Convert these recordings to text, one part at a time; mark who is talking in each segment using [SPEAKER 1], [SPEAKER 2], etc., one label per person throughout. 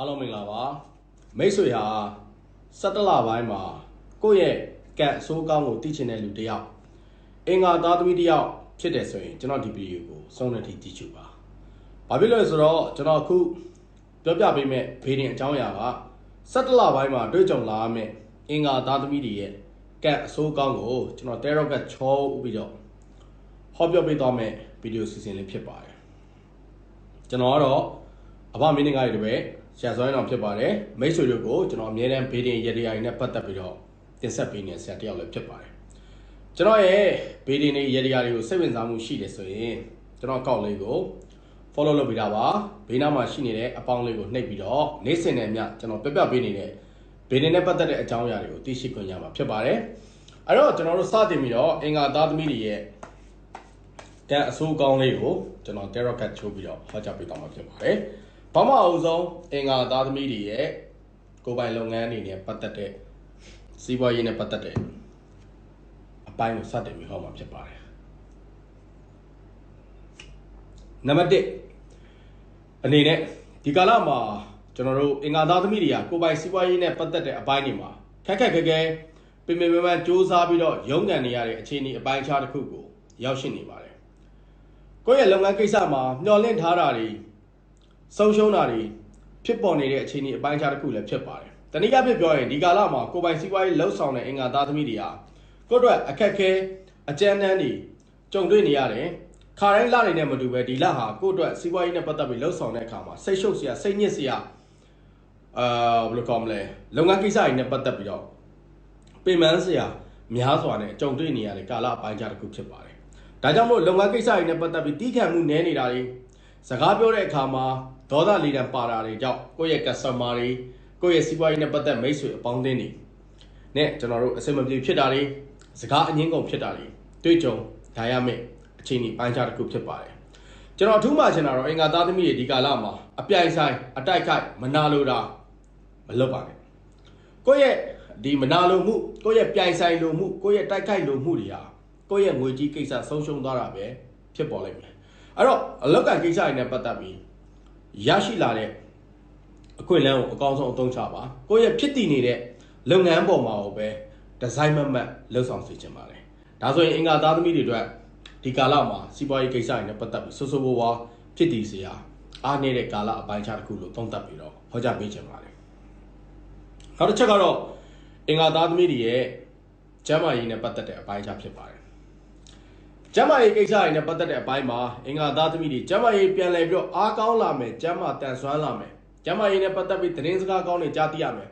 [SPEAKER 1] အားလုံးမင်္ဂလာပါမိတ်ဆွေဟာ17လပိုင်းမှာကိုယ့်ရဲ့ကံအဆိုးကောင်းကိုသိချင်တဲ့လူတစ်ယောက်အင်္ဂါသားသမီးတစ်ယောက်ဖြစ်တယ်ဆိုရင်ကျွန်တော်ဒီဗီဒီယိုကိုဆုံးတဲ့ထိကြည့်ချူပါဘာဖြစ်လို့လဲဆိုတော့ကျွန်တော်အခုပြောပြပေးမယ့်ဗီဒီယိုအကြောင်းအရာက17လပိုင်းမှာတွေ့ကြုံလာမယ့်အင်္ဂါသားသမီးတွေရဲ့ကံအဆိုးကောင်းကိုကျွန်တော်တဲရော့ကချောဥပြီးတော့ဟောပြောပေးသွားမယ့်ဗီဒီယိုစီစဉ်လေးဖြစ်ပါတယ်ကျွန်တော်ကတော့အဘမင်းငါတွေတပည့် ဆရာစွမ်းအောင်ဖြစ်ပါတယ်မိတ်ဆွေတို့ကိုကျွန်တော်အမြဲတမ်းဗီဒီယိုရည်ရည်နဲ့ပတ်သက်ပြီးတော့တင်ဆက်ပေးနေတဲ့ဆရာတစ်ယောက်လည်းဖြစ်ပါတယ်ကျွန်တော်ရဲ့ဗီဒီယိုရည်ရည်တွေကိုစိတ်ဝင်စားမှုရှိတယ်ဆိုရင်ကျွန်တော်အကောင့်လေးကို follow လုပ်ပေးတာပါဘေးနားမှာရှိနေတဲ့အပေါင်းလေးကိုနှိပ်ပြီးတော့နေ့စဉ်နဲ့မျှကျွန်တော်ပြပြပေးနေတဲ့ဗီဒီယိုနဲ့ပတ်သက်တဲ့အကြောင်းအရာတွေကိုသိရှိခွင့်ရမှာဖြစ်ပါတယ်အဲ့တော့ကျွန်တော်တို့စတင်ပြီးတော့အင်္ဂါသားသမီးတွေရဲ့တန်အဆိုးကောင်းလေးကိုကျွန်တော် tarot card ချိုးပြီးတော့ဟောကြားပေးသွားမှာဖြစ်ပါတယ်။ ဘာမှအောင်ဆုံးအင်္ဂါသားသမီးတွေရဲ့ကိုယ်ပိုင်လုပ်ငန်းအနေနဲ့ပတ်သက်တဲ့စီးပွားရေးနဲ့ပတ်သက်တဲ့အပိုင်းကိုစတင်ပြီးဟောမှာဖြစ်ပါတယ်။နံပါတ်1အနေနဲ့ဒီကာလမှာကျွန်တော်တို့အင်္ဂါသားသမီးတွေကကိုယ်ပိုင်စီးပွားရေးနဲ့ပတ်သက်တဲ့အပိုင်းတွေမှာခက်ခက်ခဲခဲပင်ပင်ပန်းပန်းစူးစမ်းပြီးတော့ရုန်းကန်နေရတဲ့အခြေအနေအပိုင်းခြားတစ်ခုကိုရောက်ရှိနေပါတယ်။ကိုယ့်ရဲ့လုပ်ငန်းကိစ္စမှာမျှော်လင့်ထားတာတွေ ဆုံးရှုံးတာတွေဖြစ်ပေါ်နေတဲ့အခြေအနေအပိုင်းခြားတစ်ခုလည်းဖြစ်ပါတယ်။တနည်းအားဖြင့်ပြောရင်ဒီကာလမှာကိုယ်ပိုင်စီးပွားရေးလှုပ်ဆောင်တဲ့အင်္ဂါသားသမီးတွေဟာကိုယ့်အတွက်အခက်ခဲအကြမ်းတမ်းတွေကြုံတွေ့နေရတယ်။ခါတိုင်းလတွေနဲ့မတူပဲဒီလဟာကိုယ့်အတွက်စီးပွားရေးနဲ့ပတ်သက်ပြီးလှုပ်ဆောင်တဲ့အခါမှာစိတ်ရှုပ်စရာစိတ်ညစ်စရာအာဘယ်လိုကောမလဲလုပ်ငန်းကိစ္စတွေနဲ့ပတ်သက်ပြီးတော့ပင်ပန်းစရာများစွာနဲ့ကြုံတွေ့နေရတဲ့ကာလအပိုင်းခြားတစ်ခုဖြစ်ပါတယ်။ဒါကြောင့်မို့လုပ်ငန်းကိစ္စတွေနဲ့ပတ်သက်ပြီးတီးခံမှုနည်းနေတာတွေစကားပြောတဲ့အခါမှာ ဒေါသလီတံပါတာတွေကြောင့်ကိုယ့်ရဲ့ customer တွေကိုယ့်ရဲ့စီးပွားရေးနဲ့ပတ်သက်မိတ်ဆွေအပေါင်းအသင်းတွေနဲ့ကျွန်တော်တို့အဆင်မပြေဖြစ်တာတွေစကားအငင်းကုန်ဖြစ်တာတွေတွေ့ကြုံဒါရမယ့်အခြေအနေပိုင်းခြားတစ်ခုဖြစ်ပါတယ်ကျွန်တော်အထူးမှချင်တာတော့အင်္ဂါသားသမီးတွေဒီကာလမှာအပြိုင်ဆိုင်အတိုက်ခိုက်မနာလိုတာမလုပ်ပါနဲ့ကိုယ့်ရဲ့ဒီမနာလိုမှုကိုယ့်ရဲ့ပြိုင်ဆိုင်လိုမှုကိုယ့်ရဲ့တိုက်ခိုက်လိုမှုတွေဟာကိုယ့်ရဲ့ငွေကြီးကိစ္စဆုံးရှုံးသွားတာပဲဖြစ်ပေါ်လိမ့်မယ်အဲ့တော့အလောက်ကကိစ္စတွေနဲ့ပတ်သက်ပြီး ရရှိလာတဲ့အခွင့်အလမ်းကိုအကောင်းဆုံးအသုံးချပါကိုယ့်ရဲ့ဖြစ်တည်နေတဲ့လုပ်ငန်းပေါ်မှာပဲဒီဇိုင်းမမတ်လှုပ်ဆောင်စေချင်ပါတယ်ဒါဆိုရင်အင်္ဂါသားသမီးတွေအတွက်ဒီကာလမှာစီးပွားရေးကိစ္စတွေနဲ့ပတ်သက်ပြီးဆိုးဆိုးဝါးဝါဖြစ်တည်စရာအားနေတဲ့ကာလအပိုင်းခြားတစ်ခုလို့သုံးသပ်ပြီးတော့ဟောကြားပေးချင်ပါတယ်နောက်တစ်ချက်ကတော့အင်္ဂါသားသမီးတွေရဲ့ကျမ်းမာရေးနဲ့ပတ်သက်တဲ့အပိုင်းခြားဖြစ်ပါတယ် ကျမ်းမာရေးကိစ္စတွေနဲ့ပတ်သက်တဲ့အပိုင်းမှာအင်္ဂါသားသမီးတွေကျမ်းမာရေးပြန်လည်ပြီးတော့အားကောင်းလာမယ်ကျမ်းမာတန်ဆွမ်းလာမယ်ကျမ်းမာရေးနဲ့ပတ်သက်ပြီးသတင်းစကားကောင်းတွေကြားသိရမယ်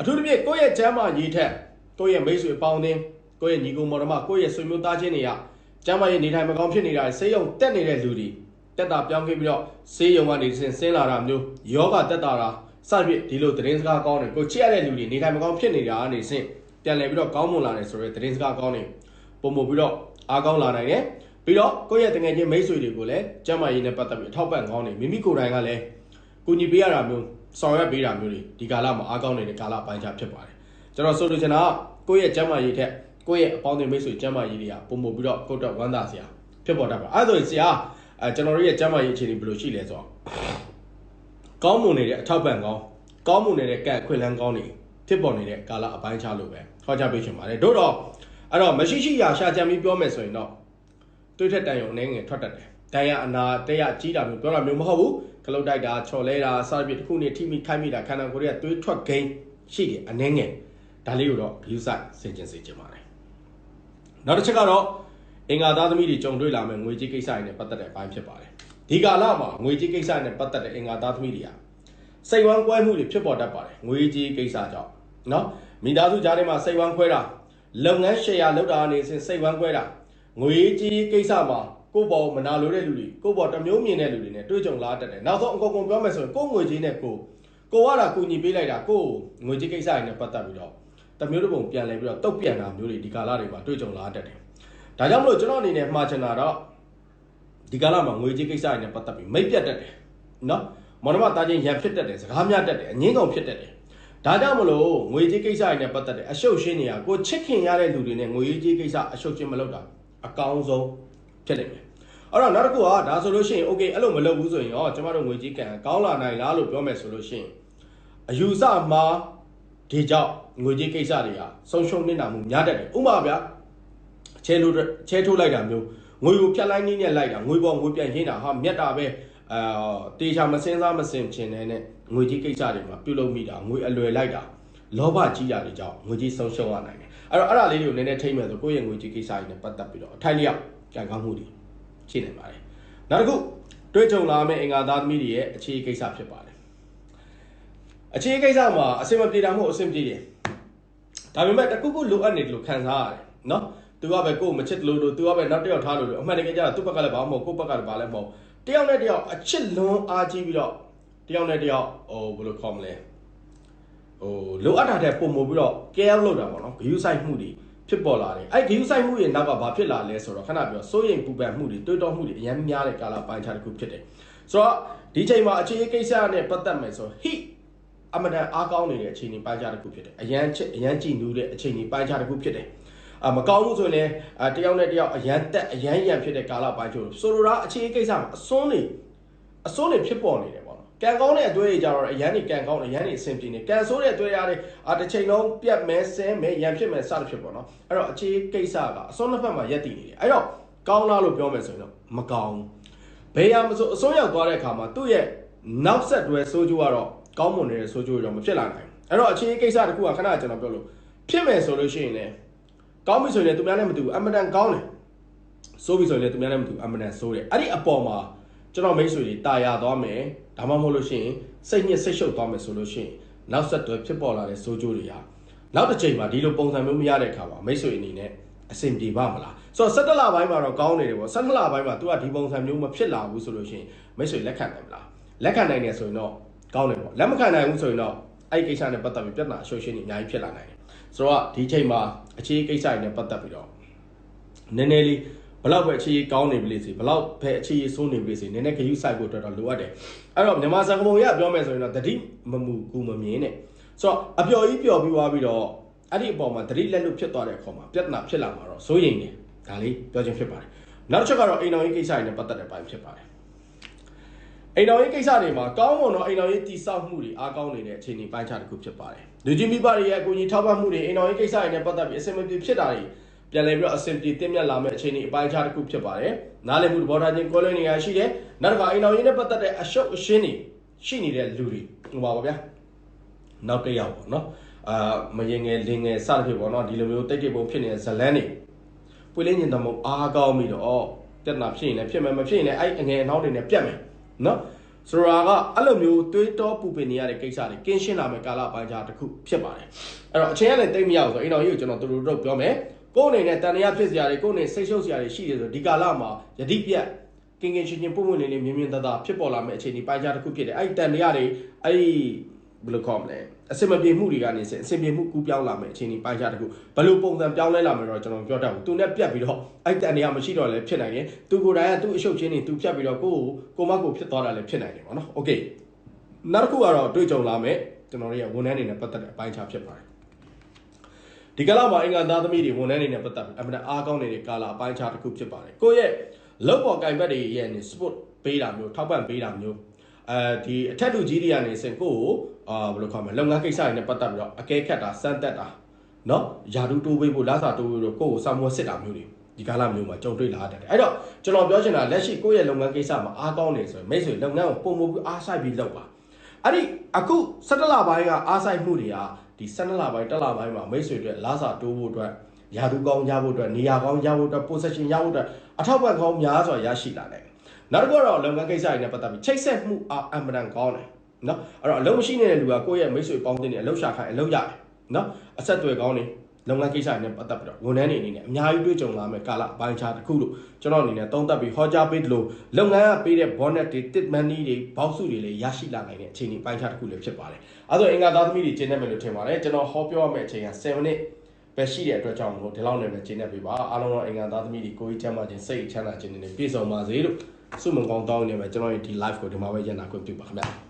[SPEAKER 1] အထူးသဖြင့်ကိုယ့်ရဲ့ကျမ်းမာရေးထက်ကိုယ့်ရဲ့မိတ်ဆွေအပေါင်းအသင်းကိုယ့်ရဲ့ညီကိုမော်တော်မကိုယ့်ရဲ့ဆွေမျိုးသားချင်းတွေကကျမ်းမာရေးနေထိုင်မကောင်းဖြစ်နေတာဆေးရုံတက်နေတဲ့လူတွေတက်တာပြောင်းခဲ့ပြီးတော့ဆေးရုံကနေဆင်းဆင်းလာတာမျိုးယောဂတက်တာတာစသဖြင့်ဒီလိုသတင်းစကားကောင်းတွေကိုချစ်ရတဲ့လူတွေနေထိုင်မကောင်းဖြစ်နေတာကနေဆင်းပြန်လည်ပြီးတော့ကောင်းမွန်လာတယ်ဆိုရဲသတင်းစကားကောင်းတွေပုံမပြီးတော့ အားကောင်းလာနိုင်တယ်ပြီးတော့ကိုယ့်ရဲ့တငယ်ချင်းမိတ်ဆွေတွေကိုလည်းကျမ်းမာရေးနဲ့ပတ်သက်ပြီးအထောက်ပံ့ကောင်းနေမိမိကိုယ်တိုင်ကလည်းကူညီပေးရတာမျိုးဆောင်ရွက်ပေးတာမျိုးတွေဒီကာလမှာအားကောင်းနေတဲ့ကာလပိုင်းခြားဖြစ်ပါတယ်ကျွန်တော်ဆိုလိုချင်တာကကိုယ့်ရဲ့ကျမ်းမာရေးထက်ကိုယ့်ရဲ့အပေါင်းအသင်းမိတ်ဆွေကျမ်းမာရေးတွေကပုံမပြီးတော့ကိုယ့်အတွက်ဝမ်းသာစရာဖြစ်ပေါ်တတ်ပါအဲ့ဒါဆိုရင်ဆရာအဲကျွန်တော်တို့ရဲ့ကျမ်းမာရေးအခြေအနေဘယ်လိုရှိလဲဆိုတော့ကောင်းမွန်နေတဲ့အထောက်ပံ့ကောင်းကောင်းမွန်နေတဲ့ကန့်ခွင့်လန်းကောင်းတွေဖြစ်ပေါ်နေတဲ့ကာလအပိုင်းခြားလို့ပဲဟောကြားပေးချင်ပါတယ်တို့တော့ အဲ့တော့မရှိရှိရာရှာကြံပြီးပြောမယ်ဆိုရင်တော့တွေးထက်တန်ရုံအနေငယ်ထွက်တတ်တယ်။တန်ရအနာတက်ရကြီးတာမျိုးပြောတာမျိုးမဟုတ်ဘူး။ခလုတ်တိုက်တာချော်လဲတာစသဖြင့်တစ်ခုနဲ့ထိမိခိုက်မိတာခန္ဓာကိုယ်ရဲ့သွေးထွက်ဂိမ်းရှိတယ်အနေငယ်ဒါလေးကိုတော့ view site ဆင်ကျင်စေချင်ပါတယ်။နောက်တစ်ချက်ကတော့အင်္ဂါသားသမီးတွေကြုံတွေ့လာမယ့်ငွေကြေးကိစ္စတွေနဲ့ပတ်သက်တဲ့အပိုင်းဖြစ်ပါတယ်။ဒီကာလမှာငွေကြေးကိစ္စနဲ့ပတ်သက်တဲ့အင်္ဂါသားသမီးတွေဟာစိတ်ဝမ်းကွဲမှုတွေဖြစ်ပေါ်တတ်ပါတယ်။ငွေကြေးကိစ္စကြောင့်နော်မိသားစုကြားထဲမှာစိတ်ဝမ်းခွဲတာ လုပ်ငန်း share လုပ်တာအနေနဲ့စိတ်ဝမ်းခွဲတာငွေကြီးကိစ္စမှာကိုယ့်ဘောမနာလိုတဲ့လူတွေကိုယ့်ဘောတမျိုးမြင်တဲ့လူတွေနဲ့တွေ့ကြုံလာတတ်တယ်နောက်ဆုံးအကုန်ကုန်ပြောမယ်ဆိုရင်ကိုယ့်ငွေကြီးနဲ့ကိုကိုကတာကူညီပေးလိုက်တာကိုယ့်ငွေကြီးကိစ္စတွေနဲ့ပတ်သက်ပြီးတော့တမျိုးတစ်ပုံပြန်လဲပြီးတော့တုတ်ပြန်တာမျိုးတွေဒီကာလတွေမှာတွေ့ကြုံလာတတ်တယ်ဒါကြောင့်မလို့ကျွန်တော်အနေနဲ့မှားချင်တာတော့ဒီကာလမှာငွေကြီးကိစ္စတွေနဲ့ပတ်သက်ပြီးမိတ်ပြတ်တတ်တယ်နော်မော်နမတာချင်းရန်ဖြစ်တတ်တယ်စကားများတတ်တယ်အငင်းကုန်ဖြစ်တတ်တယ် ဒါကြောင့်မလို့ငွေကြေးကိစ္စတွေနဲ့ပတ်သက်တဲ့အရှုပ်ရှင်းနေရကိုချစ်ခင်ရတဲ့လူတွေနဲ့ငွေကြေးကိစ္စအရှုပ်ချင်းမလုပ်တာအကောင်းဆုံးဖြစ်နိုင်တယ်အဲ့တော့နောက်တစ်ခုကဒါဆိုလို့ရှိရင် okay အဲ့လိုမလုပ်ဘူးဆိုရင်ရောကျမတို့ငွေကြေးကံကောင်းလာနိုင်လားလို့ပြောမယ်ဆိုလို့ရှိရင်အယူဆမှာဒီကြောင့်ငွေကြေးကိစ္စတွေဟာဆုံးရှုံးနေတာမှုများတတ်တယ်ဥပမာဗျာချဲလို့ချဲထိုးလိုက်တာမျိုးငွေကိုဖြတ်လိုက်နည်းနဲ့လိုက်တာငွေပေါ်ငွေပြန်ရင်းတာဟာမြတ်တာပဲ အာတေချာမစင်းစားမစင်ချင်တဲ့နဲ့ငွေကြီးကိစ္စတွေမှာပြုလုပ်မိတာငွေအလွယ်လိုက်တာလောဘကြီးတာတွေကြောင့်ငွေကြီးဆုံးရှုံးရနိုင်တယ်အဲ့တော့အဲ့ဒါလေးတွေကိုနည်းနည်းထိမ့်မယ်ဆိုကိုယ့်ရဲ့ငွေကြီးကိစ္စတွေနဲ့ပတ်သက်ပြီးတော့အထိုက်လျောက်ကြံကောင်းမှုတွေရှိနေပါတယ်နောက်တစ်ခုတွေးကြုံလာမယ့်အင်္ဂါသားသမီးတွေရဲ့အခြေကိစ္စဖြစ်ပါတယ်အခြေကိစ္စမှာအစင်မပြေတာမဟုတ်အစင်ပြေတယ်ဒါပေမဲ့တခုခုလိုအပ်နေတယ်လို့ခံစားရတယ်နော်သူကပဲကိုယ်မချစ်လို့လို့သူကပဲနောက်တစ်ယောက်ထားလို့လို့အမှန်တကယ်ကျတော့သူ့ဘက်ကလည်းဘာမှမဟုတ်ကိုယ့်ဘက်ကလည်းဘာလည်းမဟုတ် တယောက်နဲ့တယောက်အချစ်လွန်အားကြီးပြီးတော့တယောက်နဲ့တယောက်ဟိုဘယ်လိုခေါ်မလဲဟိုလိုအပ်တာတဲ့ပုံမပြီးတော့ care လုပ်တာပေါ့နော်ဂရုစိုက်မှုတွေဖြစ်ပေါ်လာတယ်အဲ့ဂရုစိုက်မှုရဲ့နောက်ကဘာဖြစ်လာလဲဆိုတော့ခဏပြောစိုးရိမ်ပူပန်မှုတွေတွေးတောမှုတွေအများများတဲ့ကာလပိုင်းခြားတစ်ခုဖြစ်တယ်ဆိုတော့ဒီချိန်မှာအခြေအကိစ္စနဲ့ပတ်သက်မယ်ဆိုဟိအမတန်အားကောင်းနေတဲ့အခြေအနေပိုင်းခြားတစ်ခုဖြစ်တယ်အရန်ချစ်အရန်ကြည်နူးတဲ့အခြေအနေပိုင်းခြားတစ်ခုဖြစ်တယ်အ မကောင်းဘူးဆိုရင်လည်းတယောက်နဲ့တယောက်အရန်တက်အရန်ရန်ဖြစ်တဲ့ကာလပိုင်းချို့ဆိုလိုတာအခြေအကိစ္စမှာအစွန်းနေအစွန်းနေဖြစ်ပေါ်နေတယ်ပေါ့နော်ကံကောင်းတဲ့အတွေ့အကြတော့အရန်နေကံကောင်းတယ်အရန်နေအဆင်ပြေနေကံဆိုးတဲ့အတွေ့အကြတွေအာတစ်ချိန်လုံးပြတ်မဲဆဲမဲရန်ဖြစ်မဲစသဖြင့်ပေါ့နော်အဲ့တော့အခြေကိစ္စကအစွန်းတစ်ဖက်မှာရက်တည်နေတယ်အဲ့တော့ကောင်းလားလို့ပြောမယ်ဆိုရင်တော့မကောင်းဘယ်ရမဆိုအစွန်းရောက်သွားတဲ့အခါမှာသူ့ရဲ့နောက်ဆက်တွဲဆိုးကျိုးကတော့ကောင်းမွန်နေတဲ့ဆိုးကျိုးတော့မဖြစ်လာနိုင်ဘူးအဲ့တော့အခြေကိစ္စတခုကခဏကျွန်တော်ပြောလို့ဖြစ်မယ်ဆိုလို့ရှိရင်လည်း ကောင်းပြီဆိုရင်လည်းသူများနဲ့မတူဘူးအမတန်ကောင်းတယ်ဆိုးပြီဆိုရင်လည်းသူများနဲ့မတူအမတန်ဆိုးတယ်အဲ့ဒီအပေါ်မှာကျွန်တော်မိတ်ဆွေတွေတာယာသွားမယ်ဒါမှမဟုတ်လို့ရှိရင်စိတ်ညစ်စိတ်ရှုပ်သွားမယ်ဆိုလို့ရှိရင်နောက်ဆက်တွဲဖြစ်ပေါ်လာတဲ့ဆိုးကျိုးတွေဟာနောက်တစ်ချိန်မှာဒီလိုပုံစံမျိုးမရတဲ့အခါမှာမိတ်ဆွေအနေနဲ့အဆင်ပြေပါမလားဆိုတော့17လပိုင်းမှာတော့ကောင်းနေတယ်ပေါ့17လပိုင်းမှာ तू ကဒီပုံစံမျိုးမဖြစ်လာဘူးဆိုလို့ရှိရင်မိတ်ဆွေလက်ခံနိုင်မလားလက်ခံနိုင်တယ်ဆိုရင်တော့ကောင်းတယ်ပေါ့လက်မခံနိုင်ဘူးဆိုရင်တော့အဲ့ဒီကိစ္စနဲ့ပတ်သက်ပြီးပြဿနာအရှုပ်ရှင်းနေအများကြီးဖြစ်လာနိုင်တယ် ဆိုတော့ဒီချိန်မှာအခြေကိစ္စတွေနဲ့ပတ်သက်ပြီးတော့နည်းနည်းလေးဘလောက်ပဲအခြေကောင်းနေပြီလေစီဘလောက်ပဲအခြေဆိုးနေပြီလေစီနည်းနည်းဂရုစိုက်ဖို့အတွက်တော့လိုအပ်တယ်အဲ့တော့မြန်မာစကားပုံရပြောမယ်ဆိုရင်တော့တတိမမူကူမမြင်နဲ့ဆိုတော့အပျော်ကြီးပျော်ပြီးသွားပြီးတော့အဲ့ဒီအပေါ်မှာတတိလက်လွတ်ဖြစ်သွားတဲ့အခါမှာပြဿနာဖြစ်လာမှာတော့စိုးရိမ်နေဒါလေးပြောချင်းဖြစ်ပါတယ်နောက်တစ်ချက်ကတော့အိမ်တော်ကြီးကိစ္စတွေနဲ့ပတ်သက်တဲ့ပိုင်းဖြစ်ပါတယ် အိမ်တော်ရေးကိစ္စတွေမှာကောင်းမွန်သောအိမ်တော်ရေးတည်ဆောက်မှုတွေအားကောင်းနေတဲ့အခြေအနေပိုင်းခြားတစ်ခုဖြစ်ပါတယ်။လူကြီးမိဘတွေရဲ့အကူအညီထောက်ပံ့မှုတွေအိမ်တော်ရေးကိစ္စတွေနဲ့ပတ်သက်ပြီးအဆင်မပြေဖြစ်တာတွေပြန်လည်ပြီးတော့အဆင်ပြေတင်မြတ်လာမယ့်အခြေအနေအပိုင်းခြားတစ်ခုဖြစ်ပါတယ်။နားလည်မှုသဘောထားချင်းကွဲလွဲနေရရှိတယ်။နောက်တစ်ခါအိမ်တော်ရေးနဲ့ပတ်သက်တဲ့အရှုပ်အရှင်းတွေရှိနေတဲ့လူတွေဟိုပါပါဗျာ။နောက်တစ်ယောက်ပေါ့နော်။အာမရင်ငယ်လင်ငယ်စသဖြင့်ပေါ့နော်ဒီလိုမျိုးတိတ်တိတ်ပုံဖြစ်နေတဲ့ဇလန်းတွေပွေလင်းညင်တမုံအားကောင်းပြီးတော့ပြဿနာဖြစ်ရင်လည်းဖြစ်မယ်မဖြစ်ရင်လည်းအဲ့အငယ်အနှောင်းတွေနဲ့ပြတ်မယ် နော်ဆိုတော့ကအဲ့လိုမျိုးတွေးတောပူပင်နေရတဲ့ကိစ္စတွေကင်းရှင်းလာမယ့်ကာလပိုင်းခြားတစ်ခုဖြစ်ပါတယ်အဲ့တော့အချိန်ကလည်းတိတ်မရဘူးဆိုအိမ်တော်ကြီးကိုကျွန်တော်တို့တို့ပြောမယ်ကိုယ်အနေနဲ့တန်တရားဖြစ်စရာတွေကိုယ်အနေစိတ်ရှုပ်စရာတွေရှိတယ်ဆိုဒီကာလမှာယတိပြတ်ကင်းကင်းရှင်းရှင်းပုံပွင့်လေးလေးမြင်မြင်သာသာဖြစ်ပေါ်လာမယ့်အခြေအနေပိုင်းခြားတစ်ခုဖြစ်တယ်အဲ့ဒီတန်တရားတွေအဲ့ဒီ ဘယ်လိုခေါ်မလဲအစင်မပြေမှုတွေကနေစအစင်ပြေမှုကူးပြောင်းလာမယ်အချိန်ဒီပိုင်းခြားတခုဘယ်လိုပုံစံပြောင်းလဲလာမယ်တော့ကျွန်တော်ပြောတတ်ဘူးသူနဲ့ပြတ်ပြီးတော့အဲ့တန်နေရာမရှိတော့လည်းဖြစ်နိုင်တယ်သူကိုယ်တိုင်ကသူ့အရှုပ်ချင်းနေသူဖြတ်ပြီးတော့ကိုကိုကိုမကိုဖြစ်သွားတာလည်းဖြစ်နိုင်တယ်ပေါ့နော်โอเคနောက်တစ်ခုကတော့တွေ့ကြုံလာမယ်ကျွန်တော်တို့ရဲ့ဝန်ထမ်းတွေနဲ့ပတ်သက်တဲ့အပိုင်းခြားဖြစ်ပါတယ်ဒီကလာမှာအင်္ဂါသားသမီးတွေဝန်ထမ်းတွေနဲ့ပတ်သက်ပြီးအမှန်အားကောင်းနေတဲ့ကာလာအပိုင်းခြားတစ်ခုဖြစ်ပါတယ်ကိုယ့်ရဲ့လောက်ပေါ်ကင်ဘက်တွေရဲ့နေ sport ပေးတာမျိုးထောက်ပံ့ပေးတာမျိုးအဲဒီအထက်လူကြီးတွေကနေစင်ကိုကို အာဘယ်လိုခေါ်မလဲလုပ်ငန်းကိစ္စတွေနဲ့ပတ်သက်ပြီးတော့အကဲခတ်တာစမ်းသက်တာနော်ယာဒူတိုးပေးဖို့လာစာတိုးပေးလို့ကိုယ့်ကိုစာမွေးစစ်တာမျိုးတွေဒီကာလမျိုးမှာကြုံတွေ့လာရတယ်အဲ့တော့ကျွန်တော်ပြောချင်တာလက်ရှိကိုယ့်ရဲ့လုပ်ငန်းကိစ္စမှာအားကောင်းနေဆိုရင်မိတ်ဆွေလုပ်ငန်းကိုပုံမှုပြီးအားဆိုင်ပြီးလုပ်ပါအဲ့ဒီအခု17လပိုင်းကအားဆိုင်မှုတွေကဒီ17လပိုင်းတက်လပိုင်းမှာမိတ်ဆွေတို့လာစာတိုးဖို့အတွက်ယာဒူကောင်းရဖို့အတွက်နေရာကောင်းရဖို့အတွက် position ရဖို့အတွက်အထောက်ပံ့ကောင်းများစွာရရှိလာတယ်နောက်တစ်ခုတော့လုပ်ငန်းကိစ္စတွေနဲ့ပတ်သက်ပြီးချိတ်ဆက်မှုအားအမှန်တန်ကောင်းတယ် နော်အဲ့တော့အလုံးမရှိနေတဲ့လူကကိုယ့်ရဲ့မိတ်ဆွေပေါင်းတင်နေအလုပ်ရှာခိုင်းအလုပ်ရတယ်နော်အဆက်တွေကောင်းနေလုပ်ငန်းကိစ္စတွေနဲ့ပတ်သက်ပြီးတော့ဝန်ထမ်းတွေအနေနဲ့အများကြီးတွေ့ကြုံလာမယ့်ကာလအပိုင်းခြားတစ်ခုလို့ကျွန်တော်အနေနဲ့သုံးသပ်ပြီးဟောကြားပေးတယ်လို့လုပ်ငန်းကပေးတဲ့ bonus တွေ tip money တွေဘောက်စုတွေလည်းရရှိလာနိုင်တဲ့အခြေအနေပိုင်းခြားတစ်ခုလည်းဖြစ်ပါတယ်။အဲဆိုအင်္ဂါသားသမီးတွေကျင်းနေမယ်လို့ထင်ပါတယ်ကျွန်တော်ဟောပြောရမယ့်အချိန်က7 minute ပဲရှိတဲ့အတွက်ကြောင့်မလို့ဒီလောက်နဲ့ပဲကျင်းနေပြီပါအားလုံးတော့အင်္ဂါသားသမီးတွေကိုကြီးချမ်းသာခြင်းစိတ်ချမ်းသာခြင်းတွေပြည့်စုံပါစေလို့ဆုမွန်ကောင်းတောင်းနေမယ်ကျွန်တော်ရဲ့ဒီ live ကိုဒီမှာပဲညံ့တာခွင့်ပြုပါခင်ဗျာ။